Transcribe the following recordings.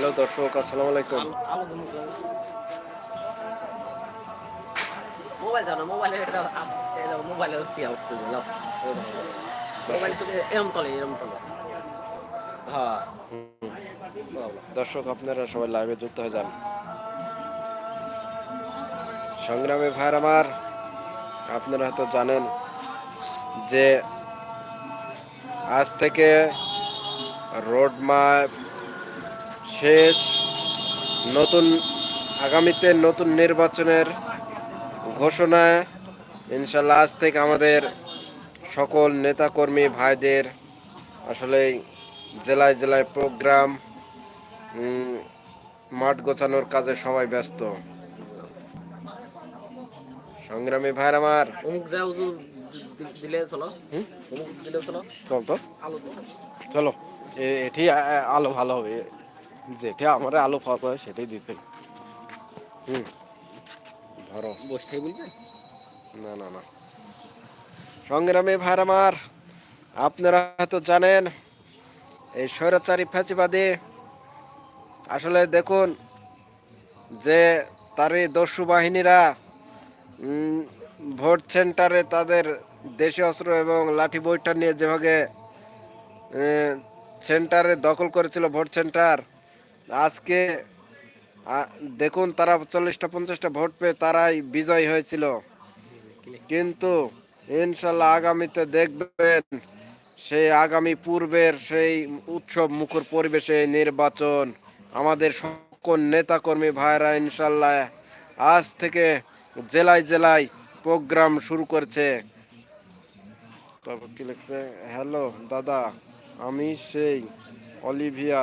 Hello দর্শক আসসালামু আলাইকুম। মোবাইল জানো মোবাইলের একটা মোবাইলে হচ্ছে উঠতে দিলাম মোবাইল থেকে এরম তলে এরম তলে। হ্যাঁ। দর্শক আপনারা সবাই লাইভে যুক্ত হয়ে যান। সংগ্রামী ভাইয়ের আমার আপনারা হয়তো জানেন যে আজ থেকে রোড ম্যাপ শেষ। নতুন আগামীতে নতুন নির্বাচনের ঘোষণা। ইনশাল্লাহ আজ থেকে আমাদের সকল নেতাকর্মী ভাইদের আসলে জেলায় জেলায় প্রোগ্রাম মাঠ গোছানোর কাজে সবাই ব্যস্ত। সংগ্রামী ভাইয়ের আমার। চলো। চলো। তো। এটি আলো ভালো হবে। যেটা আমার আলো পাওয়া হয় সেটাই দিতে হুম। ধরো। বসে থেকে বলবে? না না না। সংগ্রামী ভাইয়ের আমার আপনারা হয়তো জানেন এই স্বৈরাচারী ফ্যাচিবাদী আসলে দেখুন যে তারই দস্যু বাহিনীরা ভোট সেন্টারে তাদের দেশীয় অস্ত্র এবং লাঠি বইটা নিয়ে যেভাবে সেন্টারে দখল করেছিল ভোট সেন্টার আজকে দেখুন তারা চল্লিশটা, পঞ্চাশটা ভোট পেয়ে তারাই বিজয় হয়েছিল। কিন্তু ইনশাল্লাহ আগামীতে দেখবেন, সেই আগামী পূর্বের সেই উৎসব মুখর পরিবেশে নির্বাচন, আমাদের সকল নেতাকর্মী ভাইরা ইনশাল্লাহ আজ থেকে জেলায় জেলায় প্রোগ্রাম শুরু করছে। তারপর কি লিখছে? হ্যালো, দাদা, আমি সেই অলিভিয়া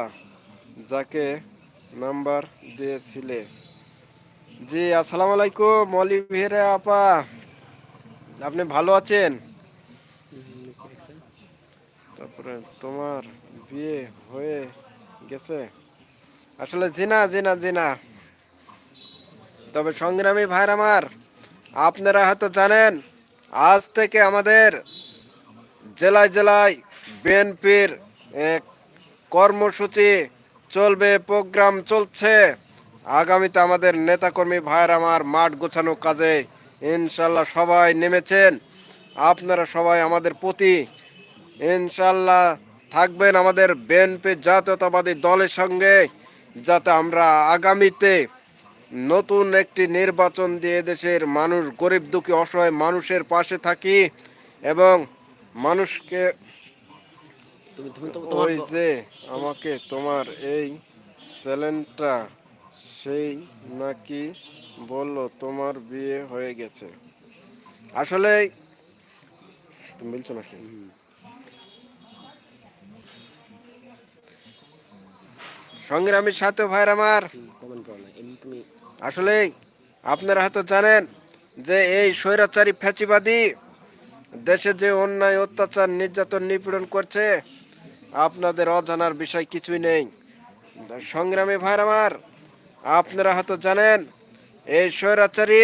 যাকে নাম্বার দিয়েছিলে। জি, আসসালামু আলাইকুম অলিভিয়া আপা। আপনি ভালো আছেন? তারপরে তোমার বিয়ে হয়ে গেছে? আসলে জিনা জিনা জিনা। তবে সংগ্রামী ভাইর আমার, আপনারা হয়তো জানেন, আজ থেকে আমাদের জেলায় জেলায় বিএনপির এক কর্মসূচি চলবে, প্রোগ্রাম চলছে। আগামীতে আমাদের নেতাকর্মী ভাইয়ের আমার মাঠ গোছানো কাজে ইনশাল্লাহ সবাই নেমেছেন। আপনারা সবাই আমাদের প্রতি ইনশাল্লাহ থাকবেন আমাদের বিএনপি জাতীয়তাবাদী দলের সঙ্গে, যাতে আমরা আগামীতে নতুন একটি নির্বাচন দিয়ে দেশের মানুষ, গরিব দুঃখী, অসহায় মানুষের পাশে থাকি এবং মানুষকে তুমি তুমি তোমার ওই যে আমাকে তোমার এই চ্যালেঞ্জটা সেই নাকি বলল তোমার বিয়ে হয়ে গেছে। আসলে তুমি বলছো নাকি? সংগ্রামীর সাথে ভাইয়ের আমার। তুমি আসলে আপনারা হয়তো জানেন যে এই স্বৈরাচারী ফ্যাচিবাদী দেশে যে অন্যায় অত্যাচার নির্যাতন নিপীড়ন করছে আপনাদের অজানার বিষয় কিছুই নেই। সংগ্রামী ভাইর আমার আপনারা হয়তো জানেন এই স্বৈরাচারী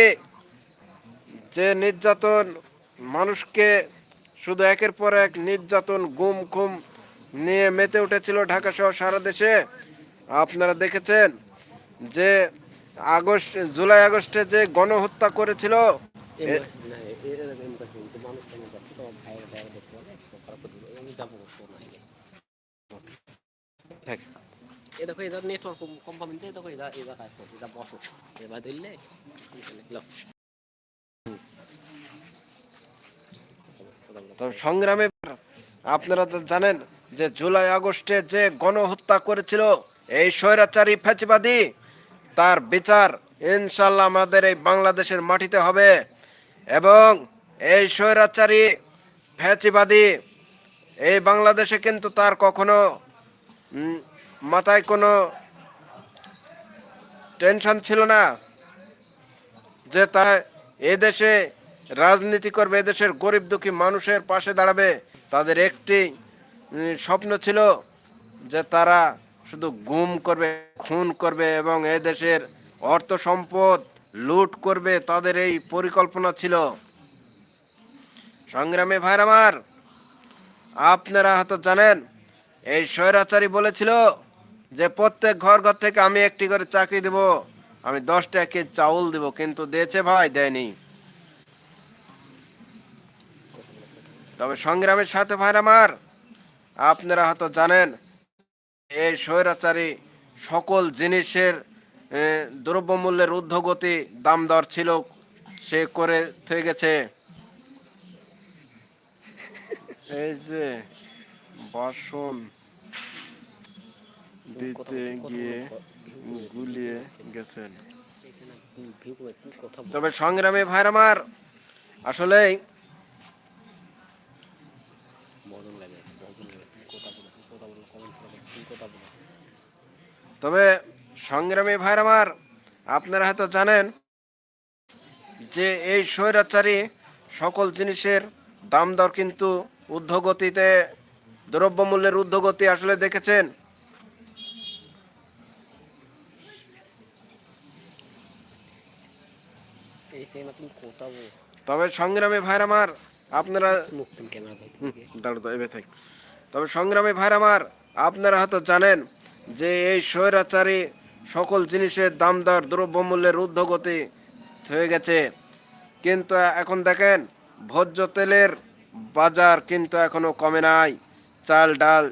যে নির্যাতন মানুষকে শুধু একের পর এক নির্যাতন গুম খুম নিয়ে মেতে উঠেছিল ঢাকা সহ সারা দেশে আপনারা দেখেছেন যে আগস্ট জুলাই আগস্টে যে গণহত্যা করেছিল এম এ- না এর এম কথা কিন্তু মানুষ কেন করছে তোমার ভাইয়ের ভাইয়ের দেখতে পারে তো খারাপ করে দিল আমি যাব না দেখ, এ দেখো এদের নেটওয়ার্ক কোম্পানিতে দেখো এরা এরা কাজ করছে এটা বসো এবার ধরলে তবে সংগ্রামে আপনারা তো জানেন যে জুলাই আগস্টে যে গণহত্যা করেছিল এই স্বৈরাচারী ফ্যাচিবাদী তার বিচার ইনশাল্লাহ আমাদের এই বাংলাদেশের মাটিতে হবে। এবং এই স্বৈরাচারী ফ্যাচিবাদী এই বাংলাদেশে কিন্তু তার কখনো মাথায় কোনো টেনশন ছিল না যে তা এদেশে রাজনীতি করবে এদেশের গরিব দুঃখী মানুষের পাশে দাঁড়াবে। তাদের একটি স্বপ্ন ছিল যে তারা শুধু গুম করবে, খুন করবে এবং এদেশের অর্থ সম্পদ লুট করবে, তাদের এই পরিকল্পনা ছিল। সংগ্রামে ভাইর আমার, আপনারা হয়তো জানেন এই স্বৈরাচারী বলেছিল যে প্রত্যেক ঘর ঘর থেকে আমি একটি করে চাকরি দেব, আমি দশ টাকা চাউল দেব, কিন্তু দিয়েছে ভাই, দেয়নি। তবে সংগ্রামের সাথে ভাইর আমার আপনারা হয়তো জানেন, এই স্বৈরাচারী সকল জিনিসের দ্রব্যমূল্যের ঊর্ধ্বগতি, দাম দর ছিল, সে করে থেকে গেছে। এই যে বাসন দিতে গিয়ে গুলিয়ে গেছেন। তবে সংগ্রামী ভাইর আমার বলো তবে সংগ্রামী ভাইর আমার, আপনারা হয়তো জানেন যে এই স্বৈরাচারী সকল জিনিসের দাম দর কিন্তু ঊর্ধ্বগতিতে দ্রব্যমূল্যের ঊর্ধ্বগতি আসলে দেখেছেন? তবে সংগ্রামী ভাইর আমার আপনারা। তবে সংগ্রামী ভাইর আমার আপনারা হয়তো জানেন যে এই স্বৈরাচারী সকল জিনিসের দাম দর দ্রব্যমূল্যের ঊর্ধ্বগতি হয়ে গেছে। কিন্তু এখন দেখেন ভোজ্য তেলের বাজার কিন্তু এখনও কমে নাই। চাল, ডাল,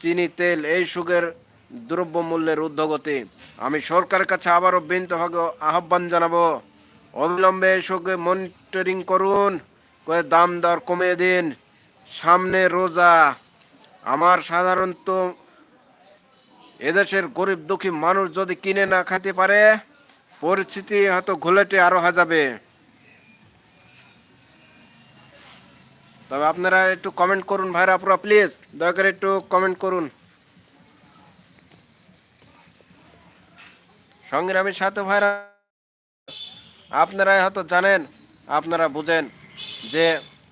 চিনি, তেল এই সুগের দ্রব্যমূল্যের ঊর্ধ্বগতি। আমি সরকারের কাছে আবারও বিনীতভাবে আহ্বান জানাব, অবিলম্বে সুগে মনিটরিং করুন করে দাম দর কমিয়ে দিন, সামনে রোজা। আমার সাধারণত এদেশের গরিব দুঃখী মানুষ যদি কিনে না খেতে পারে, পরিস্থিতি হয়তো ঘোলেটে হয়ে যাবে। তবে আপনারা একটু কমেন্ট করুন, ভাইরা আপুরা প্লিজ দয়া করে একটু কমেন্ট করুন। সংগ্রামীর সাথে, ভাইরা আপনারা হয়তো জানেন, আপনারা বুঝেন যে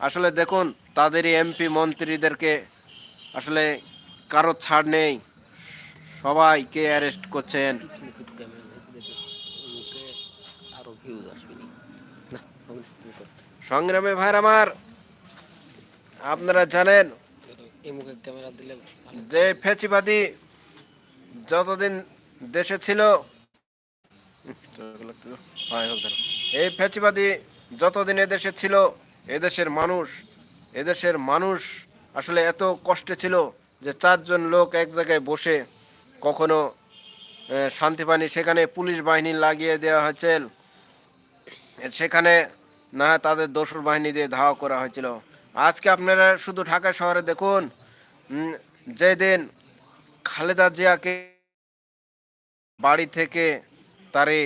আসলে দেখুন, তাদেরই এমপি মন্ত্রীদেরকে আসলে কারও ছাড় নেই। সবাইকে অ্যারেস্ট করছেন। সংগ্রামী ভাইর আমার আপনারা জানেন যে ফেচিবাদী যতদিন দেশে ছিল এই ফেচিবাদী যতদিন এদেশে ছিল এদেশের মানুষ এদেশের মানুষ আসলে এত কষ্টে ছিল যে চারজন লোক এক জায়গায় বসে কখনো শান্তি পানি সেখানে পুলিশ বাহিনী লাগিয়ে দেওয়া হয়েছে সেখানে না তাদের দোসর বাহিনী দিয়ে ধাওয়া করা হয়েছিল। আজকে আপনারা শুধু ঢাকা শহরে দেখুন যেদিন খালেদা জিয়াকে বাড়ি থেকে তারে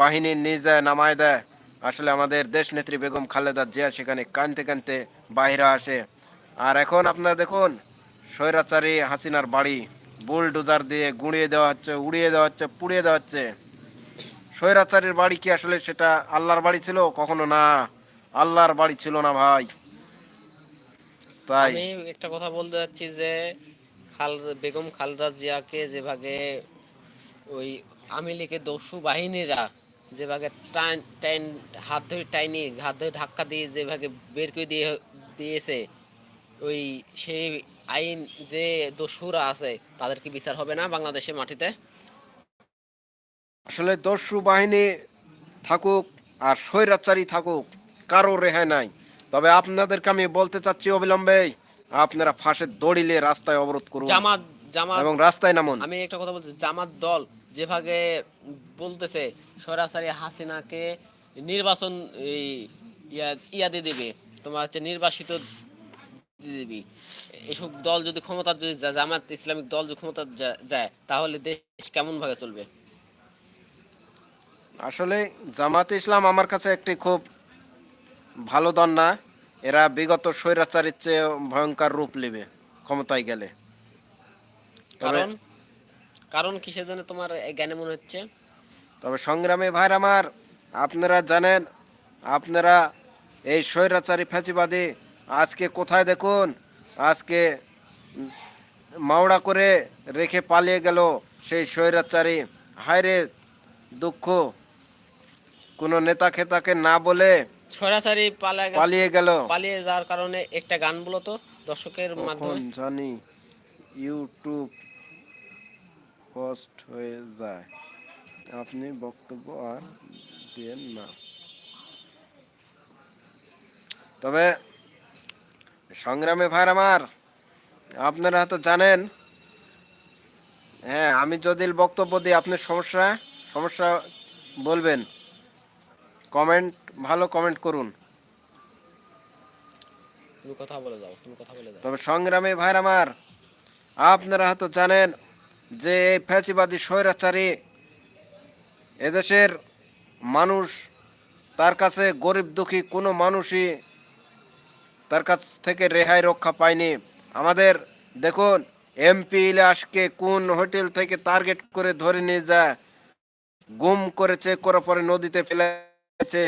বাহিনী নিয়ে যায়, নামায় দেয়, আসলে আমাদের দেশ নেত্রী বেগম খালেদা জিয়া সেখানে কানতে কানতে বাইরে আসে। আর এখন আপনারা দেখুন, স্বৈরাচারী হাসিনার বাড়ি, বুলডোজার দিয়ে গুঁড়িয়ে দেওয়া হচ্ছে, উড়িয়ে দেওয়া হচ্ছে, পুড়িয়ে দেওয়া হচ্ছে। স্বৈরাচারীর বাড়ি কি আসলে সেটা আল্লাহর বাড়ি ছিল? কখনো না। আল্লাহর বাড়ি ছিল না ভাই। তাই। আমি একটা কথা বলতে যাচ্ছি যে খাল বেগম খালেদা জিয়াকে যেভাবে ওই আওয়ামী লীগের দস্যু বাহিনীরা যেভাবে টাইন হাত ধরে টাইনি হাত ধরে ধাক্কা দিয়ে যেভাবে বের করে দিয়ে দিয়েছে ওই সেই আইন যে দস্যুরা আছে তাদের কি বিচার হবে না বাংলাদেশের মাটিতে? আসলে দস্যু বাহিনী থাকুক আর স্বৈরাচারী থাকুক কারও রেহাই নাই। তবে আপনাদেরকে আমি বলতে চাচ্ছি অবিলম্বে আপনারা ফাঁসের দড়িলে রাস্তায় অবরোধ করুন। জামাত জামাত। এবং রাস্তায় নামুন। আমি একটা কথা বলতে জামাত দল যেভাবে বলতেছে সরাসরি হাসিনাকে নির্বাচন এই ইয়া দিয়ে দেবে তোমার হচ্ছে নির্বাসিত দিবি। এসব দল যদি ক্ষমতা যদি জামাত ইসলামিক দল যদি ক্ষমতা যায় তাহলে দেশ কেমন ভাবে চলবে? আসলে জামাত ইসলাম আমার কাছে একটি খুব ভালো দল না এরা বিগত স্বৈরাচারীর চেয়ে ভয়ঙ্কর রূপ নেবে ক্ষমতায় গেলে। কারণ? কারণ কিসের জন্য তোমার এই জ্ঞানে মনে হচ্ছে? তবে সংগ্রামে ভাইর আমার আপনারা জানেন আপনারা এই স্বৈরাচারী ফ্যাচিবাদী আজকে কোথায় দেখুন? আজকে মাওড়া করে রেখে পালিয়ে গেল সেই স্বৈরাচারী। হায়রে দুঃখ কোনো নেতা খেতাকে না বলে সরাসরি পালিয়ে গেল। পালিয়ে যাওয়ার কারণে একটা গান বলো তো দর্শকের মাধ্যমে। জানি ইউটিউব কষ্ট হয়ে যায়। আপনি বক্তব্য আর দিয়েন না। তবে সংগ্রামে ভাইর আমার আপনারা তো জানেন হ্যাঁ আমি যদি বক্তব্য দিই আপনার সমস্যা সমস্যা বলবেন। কমেন্ট ভালো কমেন্ট করুন। তুমি কথা বলে যাও তুমি কথা বলে যাও। তবে সংগ্রামী ভাইর আমার আপনারা হয়তো জানেন যে এই ফ্যাচিবাদী স্বৈরাচারী এদেশের মানুষ তার কাছে গরিব দুঃখী কোনো মানুষই তার কাছ থেকে রেহাই রক্ষা পায়নি। আমাদের দেখুন এমপি ইলাসকে কোন হোটেল থেকে টার্গেট করে ধরে নিয়ে যায় গুম করেছে করার পরে নদীতে ফেলেছে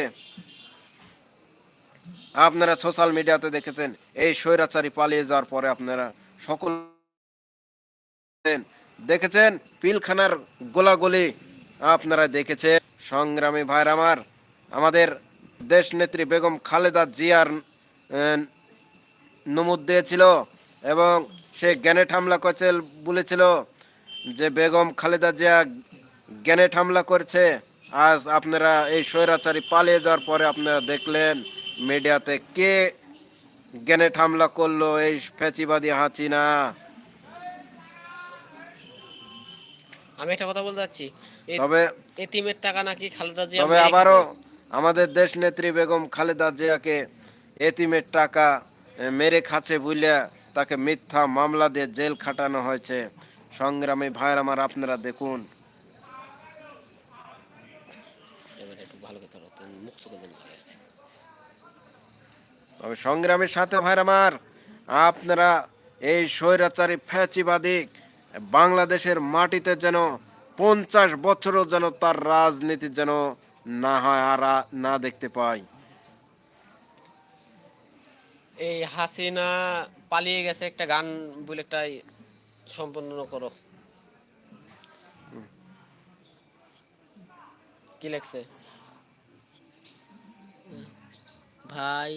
আপনারা সোশ্যাল মিডিয়াতে দেখেছেন, এই স্বৈরাচারী পালিয়ে যাওয়ার পরে আপনারা সকল দেখেছেন? পিলখানার গোলাগুলি আপনারা দেখেছেন? সংগ্রামী ভাইর আমার, আমাদের দেশ নেত্রী বেগম খালেদা জিয়ার নমুদ দিয়েছিল এবং সে গ্যানেট হামলা করেছে বলেছিল যে বেগম খালেদা জিয়া গ্যানেট হামলা করছে। আজ আপনারা এই স্বৈরাচারী পালিয়ে যাওয়ার পরে আপনারা দেখলেন মিডিয়াতে কে গ্যানেট হামলা করল এই ফ্যাচিবাদী হাঁচিনা। আমি একটা কথা বলতে চাচ্ছি। তবে এতিমের টাকা নাকি খালেদা জিয়া তবে আবারও আমাদের দেশ নেত্রী বেগম খালেদা জিয়াকে এতিমের টাকা মেরে খাচ্ছে বুঝলে তাকে মিথ্যা মামলা দিয়ে জেল খাটানো হয়েছে। সংগ্রামী ভাইয়ের আমার আপনারা দেখুন এবারে একটু ভালো কথা বলো, তুমি মুখ চোখে যেন লাগে। তবে সংগ্রামের সাথে ভাইয়ের আমার, আপনারা এই স্বৈরাচারী ফ্যাচিবাদী বাংলাদেশের মাটিতে যেন পঞ্চাশ বছরও যেন তার রাজনীতি যেন না হয় আর না দেখতে পাই। এই হাসিনা পালিয়ে গেছে একটা গান বলে একটা সম্পন্ন করো। কি লেখছে? ভাই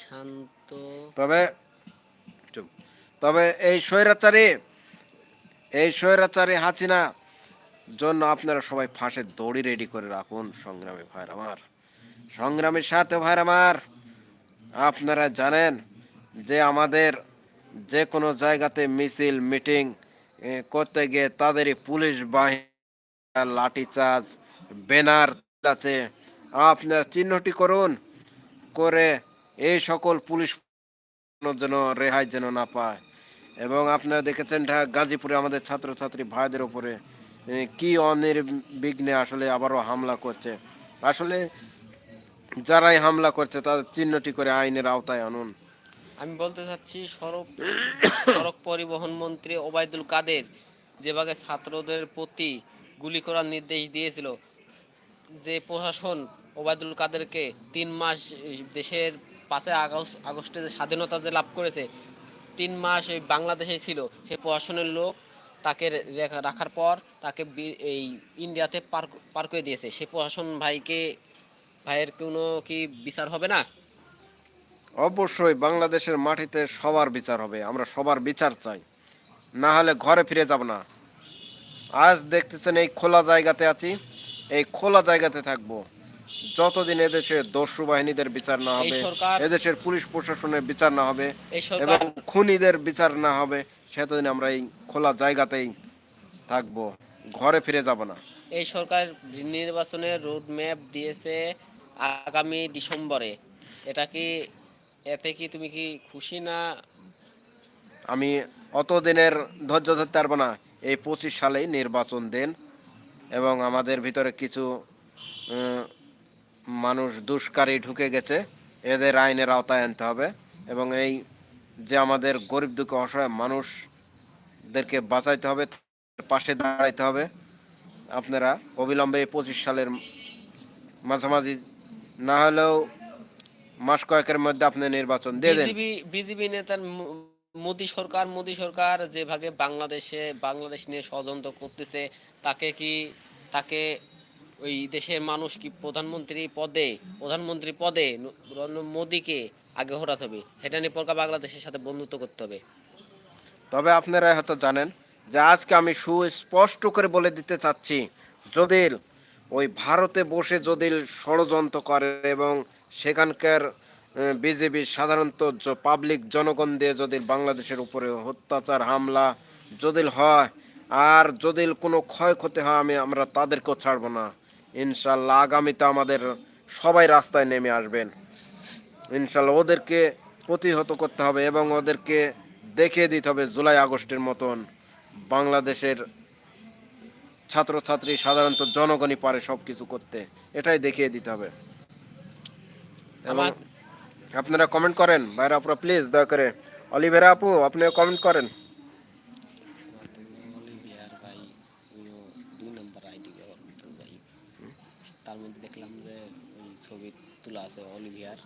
শান্ত। তবে। তবে এই স্বৈরাচারী এই স্বৈরাচারী হাসিনা, জন্য আপনারা সবাই ফাঁসের দড়ি রেডি করে রাখুন, সংগ্রামী ভাইর আমার। সংগ্রামীর সাথে ভাইর আমার। আপনারা জানেন যে আমাদের যে কোনো জায়গাতে মিছিল, মিটিং করতে গিয়ে তাদেরই পুলিশ বাহিনী লাঠিচার্জ, ব্যানার আছে। আপনারা চিহ্নটি করুন, করে এই সকল পুলিশ যেন রেহাই যেন না পায়। এবং আপনারা দেখেছেন ঢাকা গাজীপুরে আমাদের ছাত্রছাত্রী ভাইদের উপরে এ, কি অনির্বিঘ্নে আসলে আবারও হামলা করছে। আসলে যারাই হামলা করছে তাদের চিহ্নটি করে আইনের আওতায় আনুন। আমি বলতে চাচ্ছি সড়ক সড়ক পরিবহন মন্ত্রী ওবায়দুল কাদের যেভাবে ছাত্রদের প্রতি গুলি করার নির্দেশ দিয়েছিল যে প্রশাসন ওবায়দুল কাদেরকে তিন মাস দেশের পাঁচে আগস্ট আগস্টে যে স্বাধীনতা যে লাভ করেছে, তিন মাস ওই বাংলাদেশে ছিল। সেই প্রশাসনের লোক তাকে রেখা- রাখার পর তাকে এই ইন্ডিয়াতে পার পার করে দিয়েছে। সেই প্রশাসন ভাইকে ভাইয়ের কোনো কি বিচার হবে না? অবশ্যই বাংলাদেশের মাটিতে সবার বিচার হবে। আমরা সবার বিচার চাই। না হলে ঘরে ফিরে যাব না। আজ দেখতেছেন এই খোলা জায়গাতে আছি। এই খোলা জায়গাতে থাকব। যতদিন এদেশে দস্যু বাহিনীদের বিচার না হবে এদেশের পুলিশ প্রশাসনের বিচার না হবে এবং খুনিদের বিচার না হবে সেতদিন আমরা এই খোলা জায়গাতেই থাকব। ঘরে ফিরে যাব না। এই সরকার নির্বাচনের রোড ম্যাপ দিয়েছে আগামী ডিসেম্বরে। এটা কি এতে কি তুমি কি খুশি না? আমি অত দিনের ধৈর্য ধরতে পারব না। এই পঁচিশ সালেই নির্বাচন দেন এবং আমাদের ভিতরে কিছু মানুষ দুষ্কারী ঢুকে গেছে, এদের আইনের আওতায় আনতে হবে এবং এই যে আমাদের গরিব দুঃখ অসহায় মানুষদেরকে বাঁচাইতে হবে পাশে দাঁড়াইতে হবে। আপনারা অবিলম্বে পঁচিশ সালের মাঝামাঝি না হলেও মাস কয়েকের মধ্যে আপনি নির্বাচন দিয়ে দেন। বিজেপি নেতার মোদী সরকার মোদী সরকার যেভাবে বাংলাদেশে, বাংলাদেশ নিয়ে ষড়যন্ত্র করতেছে, তাকে কি, তাকে ওই দেশের মানুষ কি প্রধানমন্ত্রী পদে প্রধানমন্ত্রী পদে মোদীকে আগে হরাতে হবে? সেটা নিয়ে পরকা বাংলাদেশের সাথে বন্ধুত্ব করতে হবে। তবে আপনারা হয়তো জানেন যে আজকে আমি সুস্পষ্ট করে বলে দিতে চাচ্ছি যদি ওই ভারতে বসে যদি ষড়যন্ত্র করে এবং সেখানকার বিজেপি সাধারণত পাবলিক জনগণ দিয়ে যদি বাংলাদেশের উপরে অত্যাচার, হামলা যদি হয়, আর যদি কোনো ক্ষয়ক্ষতি হয় আমি, আমরা তাদেরকেও ছাড়বো না। ইনশাল্লাহ আগামীতে আমাদের সবাই রাস্তায় নেমে আসবেন। ইনশাল্লাহ ওদেরকে প্রতিহত করতে হবে এবং ওদেরকে দেখিয়ে দিতে হবে জুলাই আগস্টের মতন বাংলাদেশের ছাত্রছাত্রী সাধারণত জনগণই পারে সব কিছু করতে। এটাই দেখিয়ে দিতে হবে। এবং আপনারা কমেন্ট করেন। ভাইরা আপুরা প্লিজ দয়া করে। অলিভেরা আপু আপনিও কমেন্ট করেন অলিভিয়ার ভাই উনিও দুই নম্বর আইডি ব্যবহার করতেন ভাই তার মধ্যে দেখলাম যে ওই তোলা আছে অলিভিয়ার।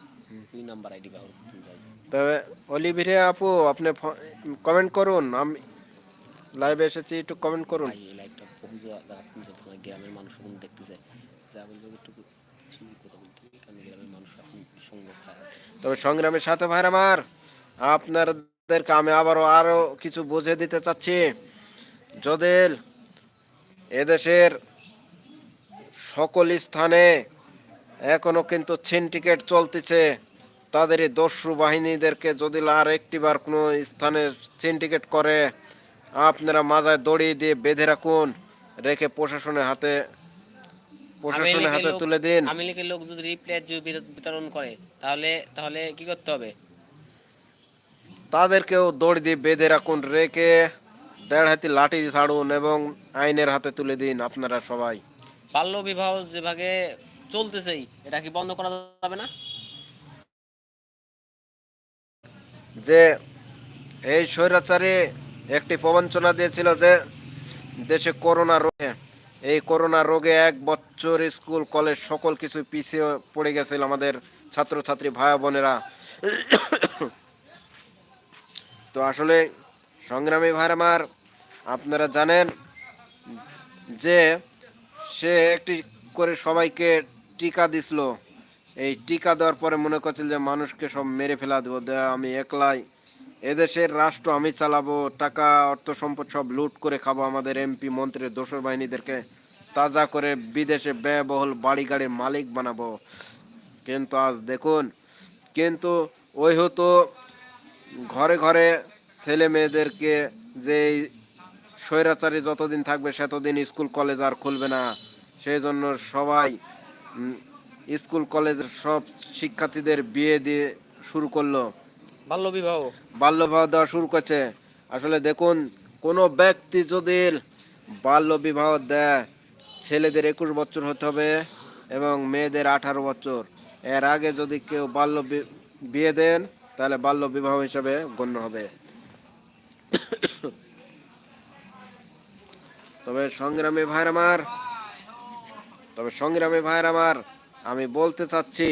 দুই নম্বর আইডি ব্যবহার ভাই তবে অলিভিরা আপু আপনি কমেন্ট করুন। আমি লাইভে এসেছি একটু কমেন্ট করুন। এই লাইভটা বহু গ্রামের মানুষ এখন দেখতে যায় যে আমি যদি একটু কথা বলতে কারণ গ্রামের মানুষ এখন সঙ্গ আছে। তবে সংগ্রামের সাথে ভাই আমার আপনাদেরকে আমি আবারও আরও কিছু বুঝে দিতে চাচ্ছি। যদি এদেশের সকল স্থানে এখনও কিন্তু সিন্ডিকেট চলতেছে। তাদের এই দস্যু বাহিনীদেরকে যদি আর একটিবার কোনো স্থানে সিন্ডিকেট করে আপনারা মাজায় দড়ি দিয়ে বেঁধে রাখুন রেখে প্রশাসনের হাতে প্রশাসনের হাতে তুলে দিন। আমি লিখে লোক যদি রিপ্লাই বিতরণ করে তাহলে তাহলে কি করতে হবে? তাদেরকেও দড়ি দিয়ে বেঁধে রাখুন রেখে দেড় হাতি লাঠি ছাড়ুন এবং আইনের হাতে তুলে দিন আপনারা সবাই। বাল্য বিবাহ যেভাবে চলতেছেই এটা কি বন্ধ করা যাবে না? যে এই স্বৈরাচারে একটি প্রবঞ্চনা দিয়েছিল যে দেশে করোনা রোগে, এই করোনা রোগে এক বছর স্কুল, কলেজ সকল কিছু পিছিয়ে পড়ে গেছিল আমাদের ছাত্রছাত্রী ভাই বোনেরা। তো আসলে সংগ্রামী আমার, আপনারা জানেন যে সে একটি করে সবাইকে টিকা দিছিল। এই টিকা দেওয়ার পরে মনে করছিল যে মানুষকে সব মেরে ফেলা দেবো। আমি একলাই এদেশের রাষ্ট্র, আমি চালাবো, টাকা, অর্থ সম্পদ সব লুট করে খাব আমাদের এমপি, মন্ত্রী দোসর বাহিনীদেরকে। তাজা করে বিদেশে ব্যয়বহুল বাড়ি গাড়ির মালিক বানাবো। কিন্তু আজ দেখুন, কিন্তু ওই হতো ঘরে ঘরে ছেলে মেয়েদেরকে যে স্বৈরাচারী যতদিন থাকবে, সেতদিন স্কুল, কলেজ আর খুলবে না। সেই জন্য সবাই স্কুল কলেজের সব শিক্ষার্থীদের বিয়ে দিয়ে শুরু করল। বাল্য বিবাহ বাল্য বিবাহ দেওয়া শুরু করছে। আসলে দেখুন কোনো ব্যক্তি যদি বাল্য বিবাহ দেয় ছেলেদের একুশ বছর হতে হবে এবং মেয়েদের আঠারো বছর। এর আগে যদি কেউ বাল্য বিয়ে দেন তাহলে বাল্য বিবাহ হিসাবে গণ্য হবে। তবে সংগ্রামী ভাইয়ের আমার তবে সংগ্রামী ভাইয়ের আমার আমি বলতে চাচ্ছি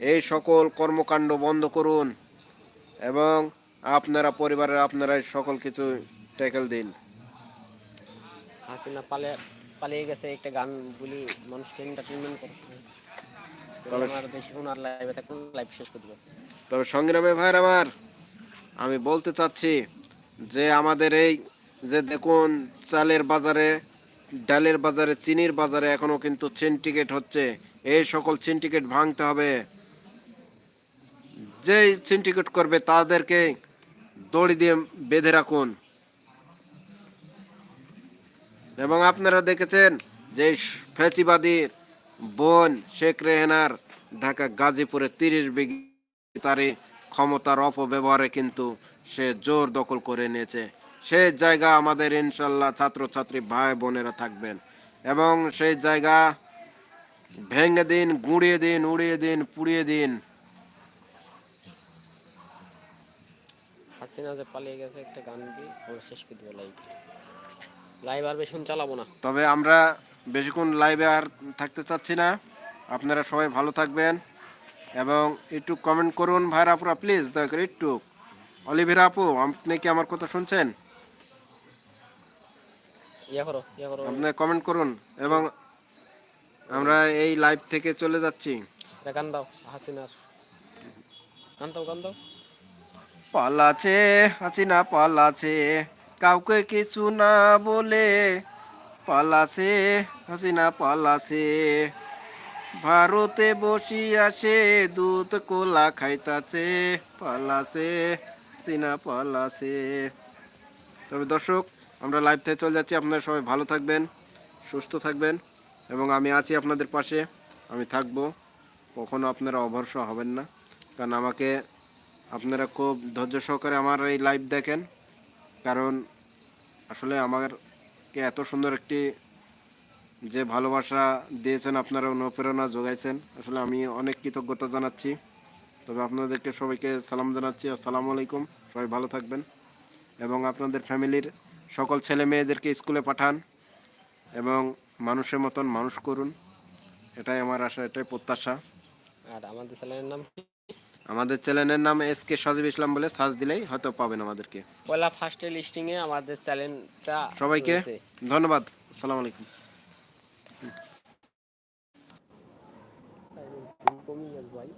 এই সকল কর্মকাণ্ড বন্ধ করুন এবং আপনারা পরিবারের আপনারা সকল কিছু ট্যাকেল দিন। হাসিনা পালিয়ে পালিয়ে গেছে একটা গান বলি মানুষকে এন্টারটেনমেন্ট করতে। তবে সংগ্রামী ভাইয়ের আমার আমি বলতে চাচ্ছি যে আমাদের এই যে দেখুন চালের বাজারে ডালের বাজারে, চিনির বাজারে এখনও কিন্তু সিন্ডিকেট হচ্ছে। এই সকল সিন্ডিকেট ভাঙতে হবে। যে সিন্ডিকেট করবে তাদেরকে দড়ি দিয়ে বেঁধে রাখুন। এবং আপনারা দেখেছেন যে এই ফ্যাচিবাদীর বোন শেখ রেহেনার ঢাকা গাজীপুরে তিরিশ বিঘি তারই ক্ষমতার অপব্যবহারে কিন্তু সে জোর দখল করে নিয়েছে। সেই জায়গা আমাদের ইনশাল্লাহ ছাত্রছাত্রী ভাই বোনেরা থাকবেন। এবং সেই জায়গা ভেঙে দিন গুঁড়িয়ে দিন উড়িয়ে দিন পুড়িয়ে দিন। হাসিনা যে পালিয়ে গেছে একটা গান দিয়ে আমরা শেষ করে দেবো লাইভ লাইভ আর বেশি চালাবো না। তবে আমরা বেশিক্ষণ লাইভে আর থাকতে চাচ্ছি না। আপনারা সবাই ভালো থাকবেন। এবং একটু কমেন্ট করুন ভাইরা আপুরা প্লিজ দয়া করে একটু। অলিভিরা আপু আপনি কি আমার কথা শুনছেন? ইয়া করো ইয়া করো। আপনি কমেন্ট করুন এবং আমরা এই লাইভ থেকে চলে যাচ্ছি। গান দাও হাসিনার। গান দাও গান দাও। পালাছে হাসিনা পালাছে কাউকে কিছু না বলে পালাসে হাসিনা পালাসে ভারতে বসি আসে দুধ কোলা খাইতাছে পালাসে হাসিনা পালাসে তবে দর্শক আমরা লাইভ থেকে চলে যাচ্ছি। আপনারা সবাই ভালো থাকবেন, সুস্থ থাকবেন এবং আমি আছি আপনাদের পাশে। আমি থাকব। কখনো আপনারা অভরসা হবেন না। কারণ আমাকে আপনারা খুব ধৈর্য সহকারে আমার এই লাইভ দেখেন। কারণ আসলে আমাকে এত সুন্দর একটি যে ভালোবাসা দিয়েছেন, আপনারা অনুপ্রেরণা যোগাইছেন, আসলে আমি অনেক কৃতজ্ঞতা জানাচ্ছি। তবে আপনাদেরকে সবাইকে সালাম জানাচ্ছি। আসসালামু আলাইকুম। সবাই ভালো থাকবেন। এবং আপনাদের ফ্যামিলির সকল ছেলে মেয়েদেরকে স্কুলে পাঠান এবং মানুষের মতন মানুষ করুন। এটাই আমার আশা এটাই প্রত্যাশা। আর আমাদের চ্যানেলের নাম আমাদের চ্যানেলের নাম এস কে সজিব ইসলাম বলে সার্চ দিলেই হয়তো পাবেন আমাদেরকে। পয়লা ফার্স্টে লিস্টিং এ আমাদের চ্যানেলটা সবাইকে ধন্যবাদ আসসালামু আলাইকুম। ভাই